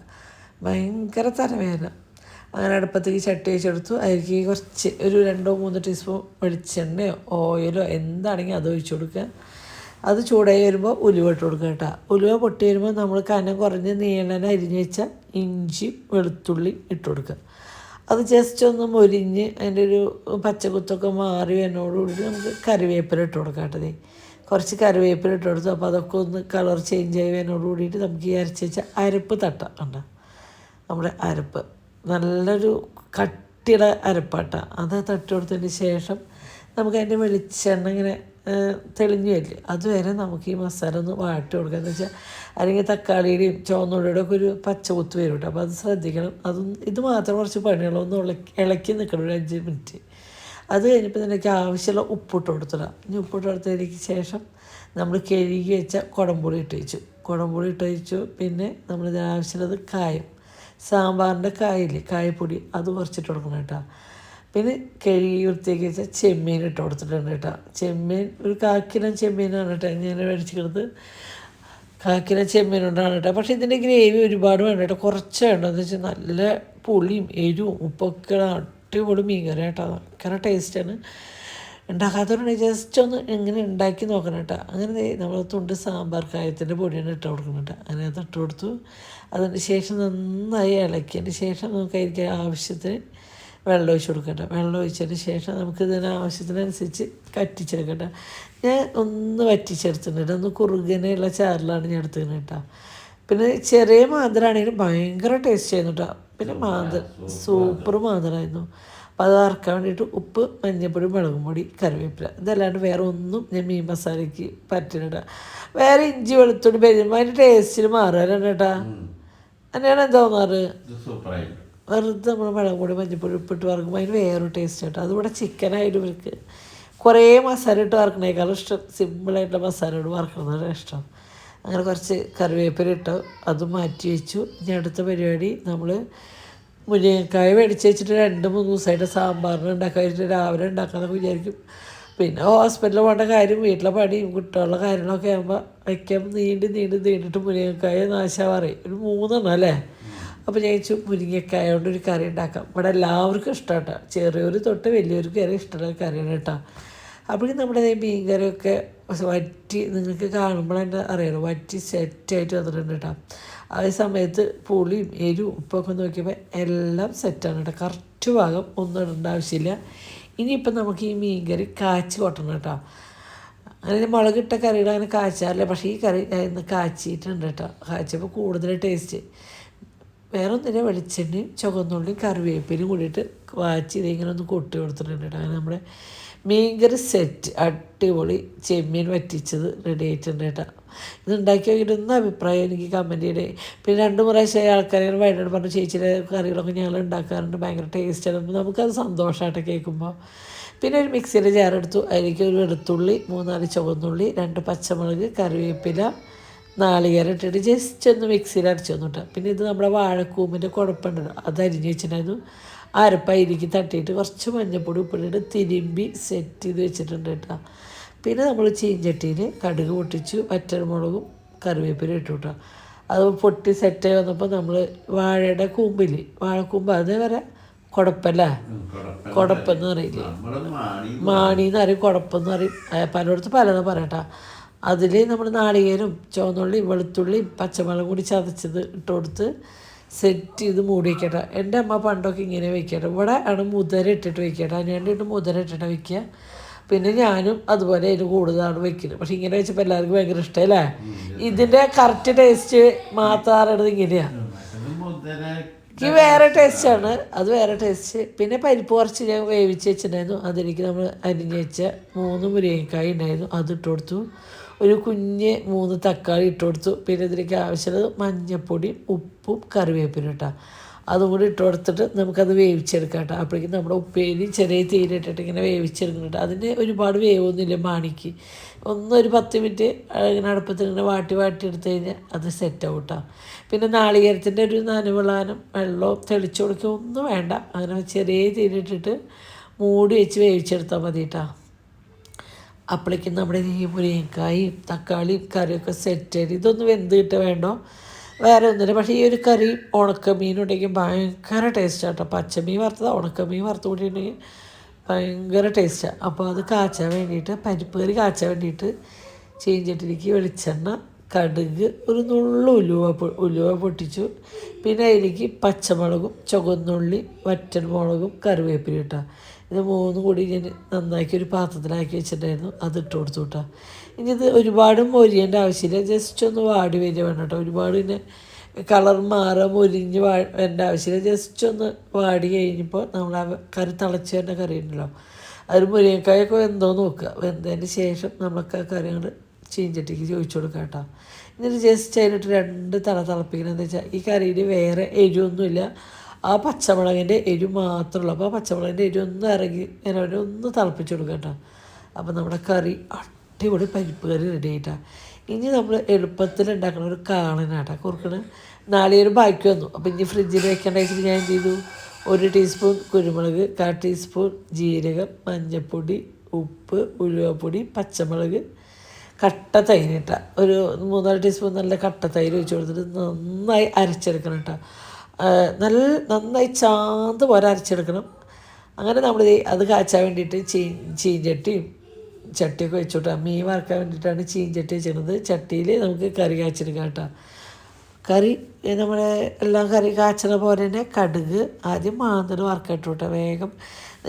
[SPEAKER 1] ഭയങ്കര തലവേദന. അങ്ങനെ അടുപ്പത്തേക്ക് ചട്ടി വെച്ചെടുത്തു അതിലേക്ക് കുറച്ച് ഒരു രണ്ടോ മൂന്നോ ടീസ്പൂൺ വെളിച്ചെണ്ണയോ ഓയിലോ എന്താണെങ്കിലും അത് ഒഴിച്ചു കൊടുക്കുക. അത് ചൂടായി വരുമ്പോൾ ഉലുവ ഇട്ട് കൊടുക്കുക കേട്ടോ. ഉലുവ പൊട്ടി വരുമ്പോൾ നമ്മൾ കനം കുറഞ്ഞ് നീളനെ അരിഞ്ഞ് വെച്ച ഇഞ്ചി വെളുത്തുള്ളി ഇട്ട് കൊടുക്കുക. അത് ജസ്റ്റ് ഒന്ന് മൊരിഞ്ഞ് അതിന്റെ ഒരു പച്ചകുത്തൊക്കെ മാറി എന്നോടുകൂടി നമുക്ക് കറിവേപ്പില ഇട്ട് കൊടുക്കാം കേട്ടതേ കുറച്ച് കറിവേപ്പില ഇട്ട് കൊടുത്തു. അപ്പോൾ അതൊക്കെ ഒന്ന് കളർ ചേഞ്ച് ആയി എന്നോട് കൂടിയിട്ട് നമുക്ക് ഈ അരച്ച് വെച്ച അരപ്പ് തട്ടാം കണ്ടോ? നമ്മുടെ അരപ്പ്. നല്ലൊരു കട്ടിയുടെ അരപ്പാട്ട. അത് തട്ടി കൊടുത്തതിന് ശേഷം നമുക്ക് അതിന്റെ വെളിച്ചെണ്ണ ഇങ്ങനെ തെളിഞ്ഞു അതുവരെ നമുക്ക് ഈ മസാല ഒന്ന് വാട്ടി കൊടുക്കുക എന്ന് വെച്ചാൽ അല്ലെങ്കിൽ തക്കാളിയുടെയും ചുവന്നുള്ളിയുടെ ഒക്കെ ഒരു പച്ച കുത്ത് വരും കേട്ടോ. അപ്പോൾ അത് ശ്രദ്ധിക്കണം. അതും ഇത് മാത്രം കുറച്ച് പണിയുള്ളൂ. ഒന്ന് ഇളക്കി നിൽക്കണം ഒരു അഞ്ച് മിനിറ്റ്. അത് കഴിഞ്ഞപ്പോൾ നിനക്ക് ആവശ്യമുള്ള ഉപ്പിട്ട് കൊടുത്തിടാം. ഇനി ഉപ്പിട്ട് കൊടുത്തതിലേക്ക് ശേഷം നമ്മൾ കഴുകി വെച്ച കുടംപുളി ഇട്ട് വെച്ചു കുടംപുളി ഇട്ട് വെച്ചു പിന്നെ നമ്മൾ ഇതിന് ആവശ്യമുള്ളത് കായം. സാമ്പാറിന്റെ കായില്ലേ കായപ്പൊടി. അത് കുറച്ചിട്ട് കൊടുക്കണം കേട്ടോ. പിന്നെ കഴുകി വൃത്തിയാക്കി വെച്ച ചെമ്മീൻ ഇട്ട് കൊടുത്തിട്ടുണ്ട് കേട്ടോ. ചെമ്മീൻ ഒരു കാക്കിനം ചെമ്മീനാണ് കേട്ടോ ഞാൻ മേടിച്ചിരുന്നത് കാക്കിന ചെമ്മീൻ കൊണ്ടാണ് കേട്ടോ. പക്ഷേ ഇതിന്റെ ഗ്രേവി ഒരുപാട് വേണ്ട കേട്ടോ. കുറച്ച് വേണ്ട എന്ന് വെച്ചാൽ നല്ല പുളിയും എരിവും ഉപ്പൊക്കെ അടിപൊളി മീൻ കറി കേട്ടോ. ഭയങ്കര ടേസ്റ്റാണ്. ഉണ്ടാക്കാത്തവരുണ്ടെങ്കിൽ ജസ്റ്റ് ഒന്ന് എങ്ങനെ ഉണ്ടാക്കി നോക്കണം കേട്ടോ. അങ്ങനെ നമ്മൾ തുണ്ട് സാമ്പാർ കായത്തിന്റെ പൊടിയാണ് ഇട്ട് കൊടുക്കണം കേട്ടോ. അങ്ങനെ അത് ഇട്ട് കൊടുത്തു. അതിന് ശേഷം നന്നായി ഇളക്കിയതിന് ശേഷം നമുക്ക് അതിലേക്ക് ആവശ്യത്തിന് വെള്ളം ഒഴിച്ച് കൊടുക്കട്ടെ വെള്ളം ഒഴിച്ചതിന് ശേഷം നമുക്ക് ഇതിന് ആവശ്യത്തിനനുസരിച്ച് കറ്റിച്ചെടുക്കട്ടെ ഞാൻ ഒന്ന് വറ്റിച്ചെടുത്തിട്ടുണ്ട് ഒന്ന് കുറുകനെയുള്ള ചാറിലാണ് ഞാൻ എടുത്തിരുന്നത് കേട്ടോ. പിന്നെ ചെറിയ മാന്തരാണെങ്കിലും ഭയങ്കര ടേസ്റ്റ് ആയിരുന്നു കേട്ടോ. പിന്നെ മാന്തർ സൂപ്പർ മാന്തരായിരുന്നു അപ്പോൾ അത് വറക്കാൻ വേണ്ടിയിട്ട് ഉപ്പ് മഞ്ഞൾപ്പൊടി മുളകും പൊടി കറിവേപ്പില. ഇതല്ലാണ്ട് വേറെ ഒന്നും ഞാൻ മീൻ മസാലയ്ക്ക് പറ്റുന്നില്ല വേറെ ഇഞ്ചി വെളുത്തുള്ളി പെരുമ്പോൾ അതിന്റെ ടേസ്റ്റിൽ മാറുക കേട്ടാ. അങ്ങനെയാണ് എന്താ തോന്നാറ് വെറുതെ നമ്മൾ മുളക് പൊടി മഞ്ഞൾപ്പൊടി ഉപ്പിട്ട് വറക്കുമ്പോൾ അതിന് വേറൊരു ടേസ്റ്റ് കേട്ടോ. അതിവിടെ ചിക്കനായാലും ഇവർക്ക് കുറേ മസാല ഇട്ട് വറക്കണേക്കാളും ഇഷ്ടം. സിമ്പിളായിട്ടുള്ള മസാല ഇട്ട് വറക്കണതാണ് ഇഷ്ടം. അങ്ങനെ കുറച്ച് കറിവേപ്പില ഇട്ട് അത് മാറ്റി വെച്ചു. ഇനി അടുത്ത പരിപാടി നമ്മൾ മുരിങ്ങക്കായ മേടിച്ച് വെച്ചിട്ട് രണ്ട് മൂന്ന് ദിവസമായിട്ട് സാമ്പാറിന് ഉണ്ടാക്കാൻ വെച്ചിട്ട് രാവിലെ ഉണ്ടാക്കാമെന്നൊക്കെ വിചാരിക്കും. പിന്നെ ഹോസ്പിറ്റലിൽ പോകേണ്ട കാര്യം വീട്ടിലെ പണിയും കുട്ടികളുടെ കാര്യങ്ങളൊക്കെ ആകുമ്പോൾ വയ്ക്കാൻ നീണ്ട് നീണ്ട് നീണ്ടിട്ട് മുരിങ്ങക്കായ നാശാവാറേ ഒരു മൂന്നെണ്ണം അല്ലേ? അപ്പോൾ ഞാൻ ചു മുരിങ്ങക്കായ കൊണ്ട് ഒരു കറി ഉണ്ടാക്കാം. ഇവിടെ എല്ലാവർക്കും ഇഷ്ടമാണ് കേട്ടോ ചെറിയൊരു തൊട്ട് വലിയൊരു വരെ ഇഷ്ടമുള്ള കറിയാണ് കേട്ടോ. അപ്പോഴേക്കും നമ്മുടെ മീൻ കറിയൊക്കെ വറ്റി നിങ്ങൾക്ക് കാണുമ്പോൾ തന്നെ അറിയണം വറ്റി സെറ്റായിട്ട് വന്നിട്ടുണ്ട് കേട്ടോ. അതേ സമയത്ത് പുളിയും എരിവും ഉപ്പൊക്കെ നോക്കിയപ്പോൾ എല്ലാം സെറ്റാണ് കേട്ടോ. കറക്റ്റ് ഭാഗം ഒന്നും ഇടേണ്ട ആവശ്യമില്ല. ഇനിയിപ്പം നമുക്ക് ഈ മീൻ കറി കാച്ചി കൊട്ടണം കേട്ടോ. അങ്ങനെ മുളകിട്ട കറിയുടെ അങ്ങനെ കാച്ചാറില്ല. പക്ഷേ ഈ കറി ഇന്ന് കാച്ചിട്ടുണ്ട് കേട്ടോ. കാച്ചപ്പോൾ കൂടുതൽ ടേസ്റ്റ് വേറെ ഒന്നില്ല വെളിച്ചെണ്ണയും ചുവന്നുള്ളിയും കറിവേപ്പിലും കൂടിയിട്ട് വാച്ചി ഇതിങ്ങനെ ഒന്ന് കൊട്ടി കൊടുത്തിട്ടുണ്ട് കേട്ടോ. അങ്ങനെ നമ്മുടെ മീൻകറി സെറ്റ് അടിപൊളി ചെമ്മീൻ വറ്റിച്ചത് റെഡി ആയിട്ടുണ്ട് കേട്ടോ. ഇത് ഉണ്ടാക്കി നോക്കിയിട്ട് ഒന്ന് അഭിപ്രായം എനിക്ക് കമന്റ് ചെയ്യണേ പിന്നെ രണ്ട് പ്രാവശ്യം ആൾക്കാരെ വൈകിട്ട് പറഞ്ഞു ചേച്ചിയുടെ കറികളൊക്കെ ഞങ്ങൾ ഉണ്ടാക്കാറുണ്ട് ഭയങ്കര ടേസ്റ്റാണ് അപ്പോൾ നമുക്കത് സന്തോഷമായിട്ട് കേൾക്കുമ്പോൾ പിന്നെ ഒരു മിക്സിയിൽ ജാറെടുത്തു. അതിലേക്ക് ഒരു വെളുത്തുള്ളി മൂന്നാൽ ചുവന്നുള്ളി രണ്ട് പച്ചമുളക് കറിവേപ്പില നാളികേരം ഇട്ടിട്ട് ജസ്റ്റ് ഒന്ന് മിക്സിയിൽ അരച്ചു തന്നു പിന്നെ ഇത് നമ്മുടെ വാഴക്കൂമ്പിന്റെ കുഴപ്പമുണ്ടല്ലോ അത് അരിഞ്ഞ് വെച്ചിട്ടുണ്ടായിരുന്നു. അരപ്പയിലേക്ക് തട്ടിയിട്ട് കുറച്ച് മഞ്ഞപ്പൊടി ഉപ്പിട്ടിട്ട് തിരുമ്പി സെറ്റ് ചെയ്ത് വെച്ചിട്ടുണ്ട് കേട്ടോ. പിന്നെ നമ്മൾ ചീഞ്ചട്ടിയിൽ കടുക് പൊട്ടിച്ചു വറ്റൽമുളകും കറിവേപ്പില ഇട്ടു കേട്ടോ. അത് പൊട്ടി സെറ്റായി വന്നപ്പോൾ നമ്മൾ വാഴയുടെ കൂമ്പിൽ വാഴക്കൂമ്പ് അതേവരെ കുഴപ്പമില്ല കുഴപ്പമെന്ന് പറയില്ലേ?
[SPEAKER 3] മാണിന്ന് മാണി
[SPEAKER 1] എന്ന് പറയും. കുഴപ്പമെന്ന് പറയും പലയിടത്ത് പലതും പറയട്ടാ. അതിൽ നമ്മൾ നാളികേരം ചുവന്നുള്ളിയും വെളുത്തുള്ളി പച്ചമുളകും കൂടി ചതച്ചത് ഇട്ട് കൊടുത്ത് സെറ്റ് ചെയ്ത് മൂടി വയ്ക്കട്ടെ എന്റെ അമ്മ പണ്ടൊക്കെ ഇങ്ങനെ വെക്കട്ടെ. ഇവിടെ ആണ് മുതര ഇട്ടിട്ട് വെക്കട്ടെ. അതിനുവേണ്ടിയിട്ട് മുതര ഇട്ടിട്ട് വെക്കുക. പിന്നെ ഞാനും അതുപോലെ അതിന് കൂടുതലാണ് വെക്കുന്നത്. പക്ഷെ ഇങ്ങനെ വെച്ചപ്പോൾ എല്ലാവർക്കും ഭയങ്കര ഇഷ്ടമല്ലേ ഇതിന്റെ കറക്റ്റ് ടേസ്റ്റ് മാത്രം ഇങ്ങനെയാണ് എനിക്ക് വേറെ ടേസ്റ്റാണ് അത് വേറെ ടേസ്റ്റ് പിന്നെ പരിപ്പ് കുറച്ച് ഞാൻ വേവിച്ച് വെച്ചിട്ടുണ്ടായിരുന്നു. അതിലേക്ക് നമ്മൾ അരിഞ്ഞ് വെച്ച മൂന്ന് മുരിങ്ങക്കായ ഉണ്ടായിരുന്നു. അതിട്ട് കൊടുത്തു. ഒരു കുഞ്ഞ് മൂന്ന് തക്കാളി ഇട്ട് കൊടുത്തു. പിന്നെ ഇതിലേക്ക് ആവശ്യമുള്ളത് മഞ്ഞപ്പൊടിയും ഉപ്പും കറിവേപ്പിനും കേട്ടോ അതും കൂടി ഇട്ട് കൊടുത്തിട്ട് നമുക്കത് വേവിച്ചെടുക്കാം കേട്ടോ. അപ്പോഴേക്കും നമ്മുടെ ഉപ്പേരി ചെറിയ തീരിട്ടിട്ട് ഇങ്ങനെ വേവിച്ചെടുക്കുന്നുണ്ട് അതിന് ഒരുപാട് വേവൊന്നുമില്ല മാണിക്ക്. ഒന്നൊരു പത്ത് മിനിറ്റ് ഇങ്ങനെ അടുപ്പത്തിൽ ഇങ്ങനെ വാട്ടി വാട്ടി എടുത്തു കഴിഞ്ഞാൽ അത് സെറ്റ് ആവും പിന്നെ നാളികേരത്തിന്റെ ഒരു നനവിളാനും വെള്ളവും തെളിച്ചു കൊടുക്കുക ഒന്നും വേണ്ട. അങ്ങനെ ചെറിയ തീരിട്ടിട്ട് മൂടി വെച്ച് വേവിച്ചെടുത്താൽ മതി കേട്ടോ. അപ്പോഴേക്കും നമ്മുടെ ഈ മുരിങ്ങക്കായും തക്കാളിയും കറിയൊക്കെ സെറ്റ് ചെയ്ത് ഇതൊന്നും വെന്ത് വേണോ വേണ്ടോ? വേറെ ഒന്നുമില്ല. പക്ഷേ ഈ ഒരു കറി ഉണക്കമീൻ ഉണ്ടെങ്കിൽ ഭയങ്കര ടേസ്റ്റാണ് കേട്ടോ പച്ചമീൻ വറുത്തത് ഉണക്കമീൻ വറുത്ത് കൂട്ടിയിട്ടുണ്ടെങ്കിൽ ഭയങ്കര ടേസ്റ്റാണ് അപ്പോൾ അത് കാച്ചാൻ വേണ്ടിയിട്ട് പരിപ്പ് കറി കാച്ചാൻ വേണ്ടിയിട്ട് ചീഞ്ചട്ടിലേക്ക് വെളിച്ചെണ്ണ കടുക് ഒരു നുള്ളു ഉലുവ ഉലുവ പൊട്ടിച്ചു. പിന്നെ അതിലേക്ക് പച്ചമുളകും ചുവന്നുള്ളി വറ്റൽമുളകും കറിവേപ്പില ഇട്ടാ. ഇത് മൂന്നും കൂടി ഞാൻ നന്നാക്കി ഒരു പാത്രത്തിലാക്കി വെച്ചിട്ടുണ്ടായിരുന്നു. അത് ഇട്ട് കൊടുത്തു കേട്ടോ ഇനി ഇത് ഒരുപാട് മൊരിയേണ്ട ആവശ്യമില്ല. ജസ്റ്റ് ഒന്ന് വാടി വരിക വേണം കേട്ടോ ഒരുപാട് പിന്നെ കളർ മാറുക മൊരിഞ്ഞ് വാ വേണ്ട ആവശ്യമില്ല. ജസ്റ്റ് ഒന്ന് വാടി കഴിഞ്ഞപ്പോൾ നമ്മൾ ആ കറി തിളച്ച് വരുന്ന കറി ഉണ്ടല്ലോ. അതിൽ മുരിങ്ങക്കായൊക്കെ വെന്തോ നോക്കുക. വെന്തതിന് ശേഷം നമുക്ക് ആ കറി അങ്ങോട്ട് ചീഞ്ചട്ടിക്ക് ചോദിച്ചു കൊടുക്കാം കേട്ടോ എന്നിട്ട് ജസ്റ്റ് അതിലിട്ട് രണ്ട് തല തിളപ്പിക്കണമെന്ന് വെച്ചാൽ ഈ കറിയിൽ വേറെ എരിവൊന്നുമില്ല. ആ പച്ചമുളകിന്റെ എരിവ് മാത്രമുള്ളൂ. അപ്പോൾ ആ പച്ചമുളകിന്റെ എരിവ് ഒന്ന് ഇറങ്ങി ഞാൻ അവരെ ഒന്ന് തിളപ്പിച്ച് കൊടുക്കാം കേട്ടോ. അപ്പോൾ നമ്മുടെ കറി അടിപൊളി പരിപ്പ് കറി റെഡി ആയിട്ടാണ് ഇനി നമ്മൾ എളുപ്പത്തിൽ ഉണ്ടാക്കുന്ന ഒരു കാളനാട്ടാ കുറുക്കണ് നാളികേരം ബാക്കി വന്നു. അപ്പോൾ ഇനി ഫ്രിഡ്ജിൽ വെക്കേണ്ട വെച്ചിട്ട് ഞാൻ എന്ത് ചെയ്തു? ഒരു ടീസ്പൂൺ കുരുമുളക് കാ ടീസ്പൂൺ ജീരകം മഞ്ഞൾപ്പൊടി ഉപ്പ് ഉലുവപ്പൊടി പച്ചമുളക് കട്ട തൈര് ഇട്ട ഒരു മൂന്നാൽ ടീസ്പൂൺ നല്ല കട്ട തൈര് ഒഴിച്ച് കൊടുത്തിട്ട് നന്നായി അരച്ചെടുക്കണം കേട്ടോ. നല്ല നന്നായി ചാന്ത് പോലെ അരച്ചെടുക്കണം. അങ്ങനെ നമ്മൾ അത് കാച്ചാൻ വേണ്ടിയിട്ട് ചീ ചീഞ്ചട്ടിയും ചട്ടിയൊക്കെ വെച്ചോട്ടാ. മീൻ വറക്കാൻ വേണ്ടിയിട്ടാണ് ചീഞ്ചട്ടി വെച്ചിരുന്നത് ചട്ടിയിൽ നമുക്ക് കറി കാച്ചെടുക്കാം കേട്ടോ. കറി നമ്മുടെ എല്ലാം കറി കാച്ചണ പോലെ തന്നെ കടുക് ആദ്യം മാന്തൽ വറക്കട്ടു കേട്ടോ വേഗം.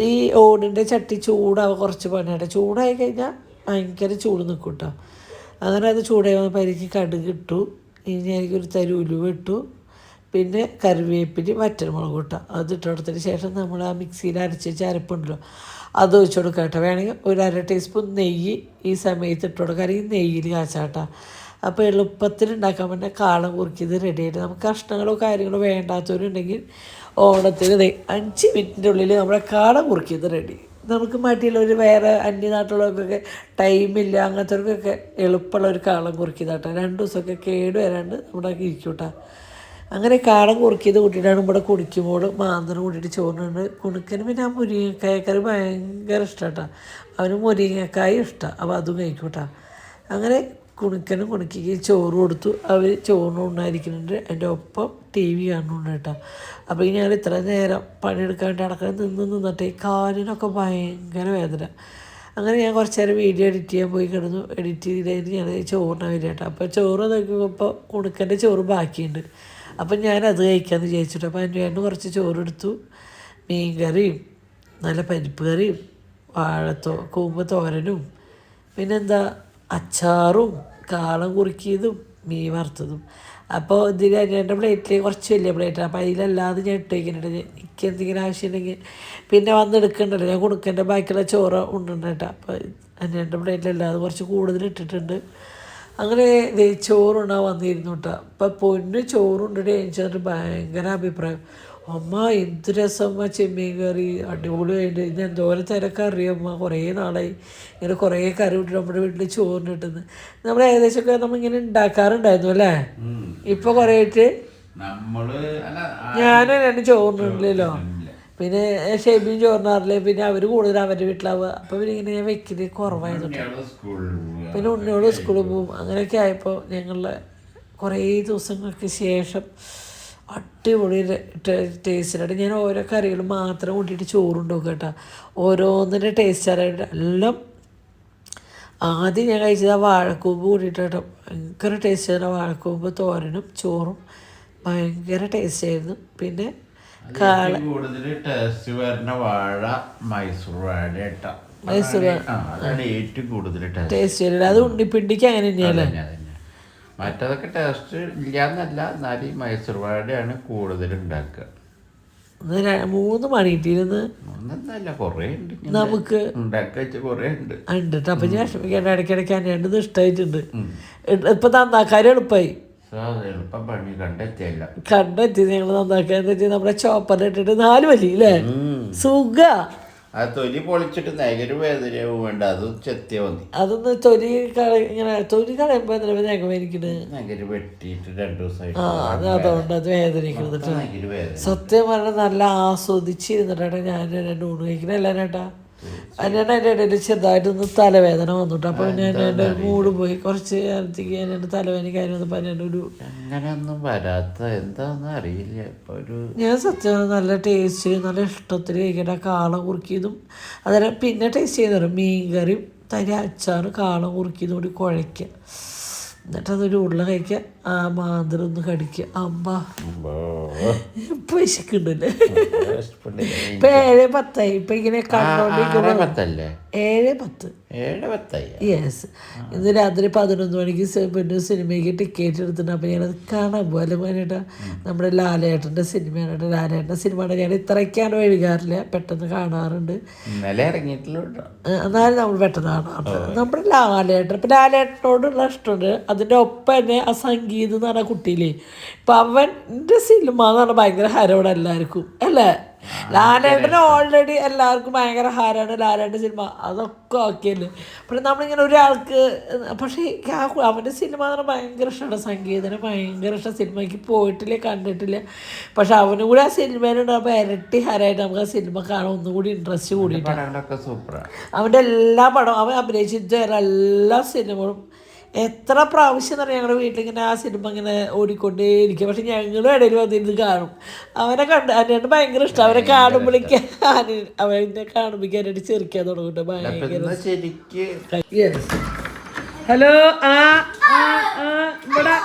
[SPEAKER 1] ഈ ഓടിന്റെ ചട്ടി ചൂടാവുക കുറച്ച് പണിയാട്ടെ ചൂടായി കഴിഞ്ഞാൽ ഭയങ്കര ചൂട് നിൽക്കും കേട്ടോ. അങ്ങനെ അത് ചൂടായി വന്നപ്പോൾ അതിലേക്ക് കടുക് ഇട്ടു. ഇനി എനിക്കൊരു തരി ഉലുവ ഇട്ടു. പിന്നെ കറിവേപ്പില വറ്റൽമുളക് കൂട്ടുക അത് ശേഷം നമ്മൾ ആ മിക്സിയിൽ അരച്ച് വെച്ച് അരപ്പുണ്ടല്ലോ അത് ഒഴിച്ച് കൊടുക്കുക കേട്ടോ. വേണമെങ്കിൽ ഒരു അര ടീസ്പൂൺ നെയ്യ് ഈ സമയത്ത് ഇട്ട് കൊടുക്കുക. അല്ലെങ്കിൽ നെയ്യിൽ കാച്ചാട്ട. അപ്പോൾ എളുപ്പത്തിൽ ഉണ്ടാക്കാൻ പറ്റുന്ന കാളം കുറുക്കിയത് റെഡി ആയിട്ട് നമുക്ക് കഷ്ണങ്ങളോ കാര്യങ്ങളോ വേണ്ടാത്തവരുണ്ടെങ്കിൽ ഓണത്തിന് അഞ്ച് മിനിറ്റിന്റെ ഉള്ളിൽ നമ്മുടെ കാളം കുറുക്കിയത് റെഡി നമുക്ക് മടിയുള്ളവർ വേറെ അന്യനാട്ടിലുള്ളവർക്കൊക്കെ ടൈമില്ല അങ്ങനത്തെ എളുപ്പമുള്ള ഒരു കാളം കുറുക്കിയതാട്ടോ. രണ്ട് ദിവസമൊക്കെ കേട് വരാണ്ട് നമ്മുടെ ഇരിക്കൂട്ടാ. അങ്ങനെ കാളം കുറുക്കിയത് കൂട്ടിയിട്ടാണ് ഇവിടെ കുടിക്കുമ്പോൾ മാന്തരം കൂട്ടിയിട്ട് ചോറിനുണ്ട് കുണുക്കന് പിന്നെ ആ മുരിങ്ങക്കായക്കറി ഭയങ്കര ഇഷ്ടമാട്ടാ അവന് മുരിങ്ങക്കായ ഇഷ്ടമാണ് അപ്പോൾ അതും കഴിക്കൂട്ടാ. അങ്ങനെ കുണുക്കനും കുണുക്കിക്ക് ചോറ് കൊടുത്തു. അവർ ചോറിന് ഉണ്ടായിരിക്കുന്നുണ്ട് എന്റെ ഒപ്പം ടി വി കാണുന്നുണ്ട് കേട്ടോ. അപ്പോൾ ഇനി ഇത്ര നേരം പണിയെടുക്കാൻ വേണ്ടി അടക്കം നിന്ന് നിന്നിട്ട് കാലിനൊക്കെ ഭയങ്കര വേദന. അങ്ങനെ ഞാൻ കുറച്ച് നേരം വീഡിയോ എഡിറ്റ് ചെയ്യാൻ പോയി കിടന്നു. എഡിറ്റ് ചെയ്തിട്ട് ഞാൻ ചോറിനാണ് വരിക കേട്ടോ. അപ്പോൾ ചോറ് നോക്കിയപ്പോൾ കുണുക്കന്റെ ചോറ് ബാക്കിയുണ്ട്. അപ്പം ഞാൻ അത് കഴിക്കാമെന്ന് വിചാരിച്ചിട്ട് അപ്പോൾ അതിന്റെ വേണ്ടി കുറച്ച് ചോറെടുത്തു. മീൻ കറിയും നല്ല പരിപ്പ് കറിയും വാഴത്തോ കൂമ്പ് തോരനും പിന്നെന്താ അച്ചാറും കാളം കുറുക്കിയതും മീൻ വറുത്തതും. അപ്പോൾ ഇതിൽ എന്റെ പ്ലേറ്റിൽ കുറച്ച് വലിയ പ്ലേറ്റാണ് അപ്പോൾ അതിലല്ലാതെ ഞാൻ ഇട്ട് വയ്ക്കുന്നുണ്ട് എനിക്ക് എന്തെങ്കിലും ആവശ്യമുണ്ടെങ്കിൽ പിന്നെ വന്നെടുക്കണ്ടല്ലോ ഞാൻ കൊടുക്കേണ്ട ബാക്കിയുള്ള ചോറ് ഉണ്ടുണ്ട് കേട്ടോ. അപ്പോൾ എന്റെ പ്ലേറ്റിലല്ലാതെ കുറച്ച് കൂടുതൽ ഇട്ടിട്ടുണ്ട്. അങ്ങനെ ചോറുണ്ടാ വന്നിരുന്നു കേട്ടോ അപ്പം പൊന്ന് ചോറുണ്ടിട്ട് എന്നിട്ട് ഭയങ്കര അഭിപ്രായം. അമ്മ എന്ത് രസമ്മ ചെമ്മീൻ കറി അടിപൊളിയായിട്ട്. ഇത് എന്തോരം തിരക്കറി അമ്മ? കുറേ നാളായി. ഇങ്ങനെ കുറേ കറി വിട്ടിട്ട് നമ്മുടെ വീട്ടിൽ ചോറിന് കിട്ടുന്നത് നമ്മൾ ഏകദേശമൊക്കെ നമ്മളിങ്ങനെ ഉണ്ടാക്കാറുണ്ടായിരുന്നു അല്ലേ? ഇപ്പോൾ കുറേ ആയിട്ട് ഞാനും രണ്ട് ചോറിനില്ലല്ലോ പിന്നെ ഷെബിയും ചോറിനാറില്ലേ പിന്നെ അവർ കൂടുതൽ അവരുടെ വീട്ടിലാവുക. അപ്പോൾ വെക്കൽ കുറവായിരുന്നു
[SPEAKER 3] ഉണ്ണിയോൾ സ്കൂളിൽ പോവുക.
[SPEAKER 1] പിന്നെ ഉണ്ണിയോട് സ്കൂളിൽ പോകും അങ്ങനെയൊക്കെ ആയപ്പോൾ ഞങ്ങളുടെ കുറേ ദിവസങ്ങൾക്ക് ശേഷം അടിപൊളി ടേസ്റ്റിലായിട്ട് ഞാൻ ഓരോ കറികൾ മാത്രം കൂട്ടിയിട്ട് ചോറുണ്ടാക്കും കേട്ടോ. ഓരോന്നിന്റെ ടേസ്റ്റ് അറിയാണ്ട് എല്ലാം ആദ്യം ഞാൻ കഴിച്ചത് ആ വാഴക്കൂമ്പ് കൂട്ടിയിട്ട് കേട്ടോ. ഭയങ്കര ടേസ്റ്റ് ആയിരുന്നു. വാഴക്കൂമ്പ് തോരനും ചോറും ഭയങ്കര ടേസ്റ്റ് ആയിരുന്നു. പിന്നെ
[SPEAKER 3] കൂടുതൽ ടേസ്റ്റ് വരുന്ന വാഴ മൈസൂർ വാഴ കേട്ടോ.
[SPEAKER 1] മൈസൂർ
[SPEAKER 3] ആ, അതാണ് ഏറ്റവും കൂടുതൽ ടേസ്റ്റ്
[SPEAKER 1] അത് ഉണ്ണിപ്പിണ്ടിക്ക് അങ്ങനെ തന്നെയല്ലേ?
[SPEAKER 3] മറ്റതൊക്കെ ടേസ്റ്റ് ഇല്ലാന്നല്ല എന്നാലും ഈ മൈസൂർ വാഴയാണ് കൂടുതൽ ഉണ്ടാക്കുക.
[SPEAKER 1] മൂന്ന്
[SPEAKER 3] മണിട്ടിരുന്ന് കുറേ ഉണ്ട്
[SPEAKER 1] നമുക്ക്
[SPEAKER 3] ഉണ്ടാക്കി വെച്ച കുറേ ഉണ്ട്.
[SPEAKER 1] ഉണ്ട് അപ്പം ഞാൻ വിഷമിക്കേണ്ട ഇടയ്ക്കിടയ്ക്ക് അന്നേണ്ടത് ഇഷ്ടമായിട്ടുണ്ട്. ഇപ്പം നന്നാക്കാൻ എളുപ്പമായി
[SPEAKER 3] എളുപ്പം പണി കണ്ടെത്തിയല്ല.
[SPEAKER 1] കണ്ടെത്തി നിങ്ങൾ നന്നാക്കാൻ വെച്ചാൽ നമ്മുടെ ചോപ്പറിൽ ഇട്ടിട്ട് നാല് വലി അല്ലേ സുഖ.
[SPEAKER 3] ആ തൊലി പൊളിച്ചിട്ട് നഗര വേദനയാവും വേണ്ട. അത് ചെത്തിയ മതി.
[SPEAKER 1] അതൊന്ന് തൊലി ഇങ്ങനെ തൊലി കളയുമ്പോ എന്തിനാ ഞങ്ങൾ വേദിക്കുന്നത്
[SPEAKER 3] നഗര വെട്ടിയിട്ട് രണ്ടു ദിവസമായിട്ട്
[SPEAKER 1] ആ അത് അതുകൊണ്ട് അത് വേദനിക്കുന്നത് സത്യം പറഞ്ഞാൽ നല്ല ആസ്വദിച്ചിരുന്നിട്ടാണ് ഞാൻ രണ്ട് ഊണ് കഴിക്കുന്നത് അല്ല ചേട്ടാ. അതിനാണ് എന്റെ ഇടയിൽ ചെറുതായിട്ടൊന്ന് തലവേദന വന്നിട്ട്. അപ്പോൾ ഞാൻ എന്റെ മൂഡ് പോയി. കുറച്ച് നേരത്തേക്ക് എന്റെ തലവേദന കാര്യം വന്നപ്പോൾ ഞാൻ ഒരു
[SPEAKER 3] അങ്ങനെയൊന്നും വരാത്ത എന്താണെന്ന് അറിയില്ല. ഒരു
[SPEAKER 1] ഞാൻ സത്യം നല്ല ടേസ്റ്റ് നല്ല ഇഷ്ടത്തിൽ കഴിക്കട്ടെ കാള കുറുക്കിയതും അതിനെ പിന്നെ ടേസ്റ്റ് ചെയ്തു മീൻ കറിയും തരി അച്ചാറ് കാള കുറുക്കിയതും കൂടി കുഴയ്ക്കുക എന്നിട്ട് അതൊരു ഉരുള കഴിക്കുക ആ മാന്തരം ഒന്ന് കടിക്കുക അമ്മ. ഇപ്പം ഇപ്പൊ ഏഴ് പത്തായി. ഇപ്പൊ ഇങ്ങനെ ഏഴ് പത്ത്. യെസ് ഇന്ന് രാത്രി പതിനൊന്ന് മണിക്ക് പിന്നെ സിനിമയ്ക്ക് ടിക്കറ്റ് എടുത്തിട്ടുണ്ട്. അപ്പൊ ഞാനത് കാണാൻ പോലെ അല്ല നമ്മുടെ ലാലേട്ടന്റെ സിനിമയാണ് കേട്ടോ. ലാലേട്ടന്റെ സിനിമയാണ് ഞാൻ ഇത്രയ്ക്കാണ് എഴുകാറില്ല പെട്ടെന്ന് കാണാറുണ്ട്.
[SPEAKER 3] ഇന്നലെ
[SPEAKER 1] എന്നാലും നമ്മൾ പെട്ടെന്ന് കാണാറുണ്ട് നമ്മുടെ ലാലേട്ടൻ. ഇപ്പൊ ലാലേട്ടനോടുള്ള ഇഷ്ടമുണ്ട്. അതിന്റെ ഒപ്പം തന്നെ ആ സംഗീതം എന്ന് പറഞ്ഞ കുട്ടിയില്ലേ ഇപ്പം അവന്റെ സിനിമ എന്ന് പറഞ്ഞാൽ ഭയങ്കര ഹരമാണ് എല്ലാവർക്കും അല്ലേ? ലാലേട്ടന് ഓൾറെഡി എല്ലാവർക്കും ഭയങ്കര ഹാരാണ് ലാലേട്ടൻ സിനിമ അതൊക്കെ ഓക്കെയല്ലേ പക്ഷെ നമ്മളിങ്ങനെ ഒരാൾക്ക് പക്ഷേ അവന്റെ അവന്റെ സിനിമ എന്ന് പറഞ്ഞാൽ ഭയങ്കര ഇഷ്ടമാണ്. സംഗീതത്തിന് ഭയങ്കര ഇഷ്ടം. സിനിമയ്ക്ക് പോയിട്ടില്ല കണ്ടിട്ടില്ല? പക്ഷെ അവനും കൂടി ആ സിനിമയിലുണ്ടാകുമ്പോൾ ഇരട്ടി ഹാരായിട്ട് നമുക്ക് ആ സിനിമ കാണാൻ ഒന്നും കൂടി ഇൻട്രസ്റ്റ് കൂടി
[SPEAKER 3] പടങ്ങളൊക്കെ സൂപ്പറാണ്
[SPEAKER 1] അവന്റെ എല്ലാ പടവും അവൻ അഭിനയിച്ചിട്ട് എല്ലാ സിനിമകളും എത്ര പ്രാവശ്യം എന്ന് പറഞ്ഞാൽ ഞങ്ങളുടെ വീട്ടിലിങ്ങനെ ആ സിനിമ ഇങ്ങനെ ഓടിക്കൊണ്ടേ ഇരിക്കുക. പക്ഷെ ഞങ്ങളും ഇടയിൽ വന്നിരുന്ന് കാണും. അവനെ കണ്ട് അതിനായിട്ട് ഭയങ്കര ഇഷ്ടം. അവനെ കാണുമ്പോഴേക്ക് അവനെ കാണുമ്പോഴേക്ക് അതിനായിട്ട് ചെറുക്കാൻ തുടങ്ങും ഭയങ്കര ഹലോ ആ ആ ആ ഇവിടെ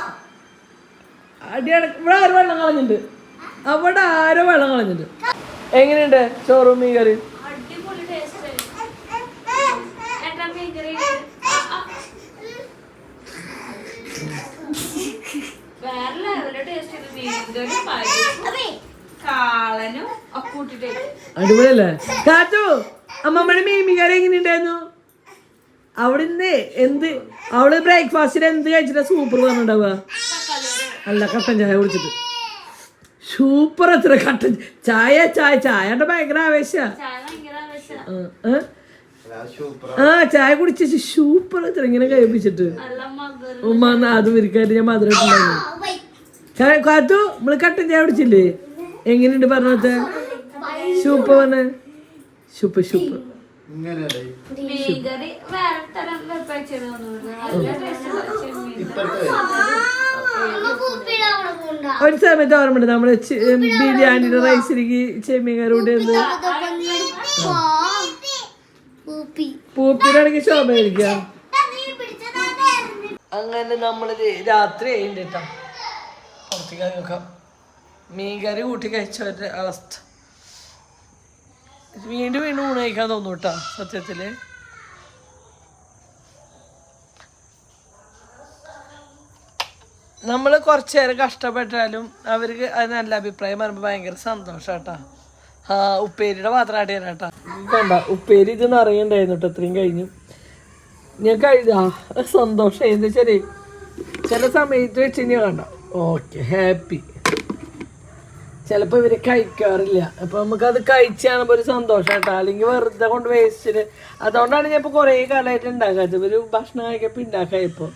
[SPEAKER 1] അടിയട ഇവിടെ ആരും വെള്ളം കളഞ്ഞിട്ടുണ്ട് അവിടെ ആരോ വെള്ളം കളഞ്ഞിട്ടുണ്ട് എങ്ങനെയുണ്ട് ചോറും മീൻ കറി
[SPEAKER 2] വേറെ ലെവലിലെ ടേസ്റ്റ് മീൻകറി പരിപ്പും കാളനും ഒക്കെ കൂട്ടിട്ട്
[SPEAKER 1] അടിപൊളിയല്ലേ? കാത്തു. അമ്മമ്മയുടെ എങ്ങനെ എങ്ങനെയുണ്ടായിരുന്നു? അവിടുന്ന് എന്ത് അവൾ ബ്രേക്ക്ഫാസ്റ്റിൽ എന്ത് കഴിച്ചിട്ടാ സൂപ്പർ പറഞ്ഞിട്ടുണ്ടാവുക? അല്ല കട്ടൻ ചായ കുടിച്ചിട്ട്. സൂപ്പർ എത്ര കട്ടൻ ചായ ചായ. ചായയുടെ ഭയങ്കര ആവേശ.
[SPEAKER 2] ചായ ഭയങ്കര ആവശ്യം
[SPEAKER 1] ആ ചായ കുടിച്ച സൂപ്പർ അത്ര ഇങ്ങനെ കഴിപ്പിച്ചിട്ട് ഉമ്മ അത് ഇരിക്കായിട്ട് ഞാൻ മധുരം ചായ കാത്തു നമ്മൾ കട്ടൻ ചായ കുടിച്ചില്ലേ? എങ്ങനെയുണ്ട് പറഞ്ഞത് സൂപ്പർ പറഞ്ഞ? Super super. ഒരു സമയത്ത് ഓർമ്മയുണ്ട് നമ്മൾ ബിരിയാണിയുടെ റൈസിലേക്ക് ചെമ്മീൻ കറി കൂടെ പൂപ്പിലാണെങ്കിൽ ശോഭ കഴിക്കാം അങ്ങനെ നമ്മളിത് രാത്രി കഴിഞ്ഞിട്ടാ കേട്ടോ പുറത്തേക്ക് നോക്കാം മീൻ കറി കൂട്ടി കഴിച്ചവരുടെ അവസ്ഥ. വീണ്ടും വീണ്ടും ഊണ് കഴിക്കാൻ തോന്നും കേട്ടോ സത്യത്തിൽ. നമ്മൾ കുറച്ച് നേരം കഷ്ടപ്പെട്ടാലും അവർക്ക് അത് നല്ല അഭിപ്രായം പറയുമ്പോൾ ഭയങ്കര സന്തോഷം കേട്ടോ ആ ഉപ്പേരിയുടെ ആടിയാണ് വേണ്ട ഉപ്പേരി ഇതെന്ന് അറിയണ്ടായിരുന്നു കേട്ടോ ഇത്രയും കഴിഞ്ഞു. ഞാൻ കഴിഞ്ഞാ സന്തോഷം എന്താ ശരി? ചില സമയത്ത് വെച്ച് ഞാൻ കണ്ട ഓക്കെ ഹാപ്പി ചിലപ്പോൾ ഇവർ കഴിക്കാറില്ല. അപ്പൊ നമുക്കത് കഴിച്ചാണപ്പോൾ ഒരു സന്തോഷം കേട്ടോ അല്ലെങ്കിൽ വെറുതെ കൊണ്ട് വേസ്റ്റിൽ അതുകൊണ്ടാണ് ഞാൻ ഇപ്പോൾ കുറേ കാലമായിട്ട് ഉണ്ടാക്കാത്തത് ഇവർ ഭക്ഷണം കഴിക്കപ്പോൾ ഉണ്ടാക്കാം ഇപ്പോൾ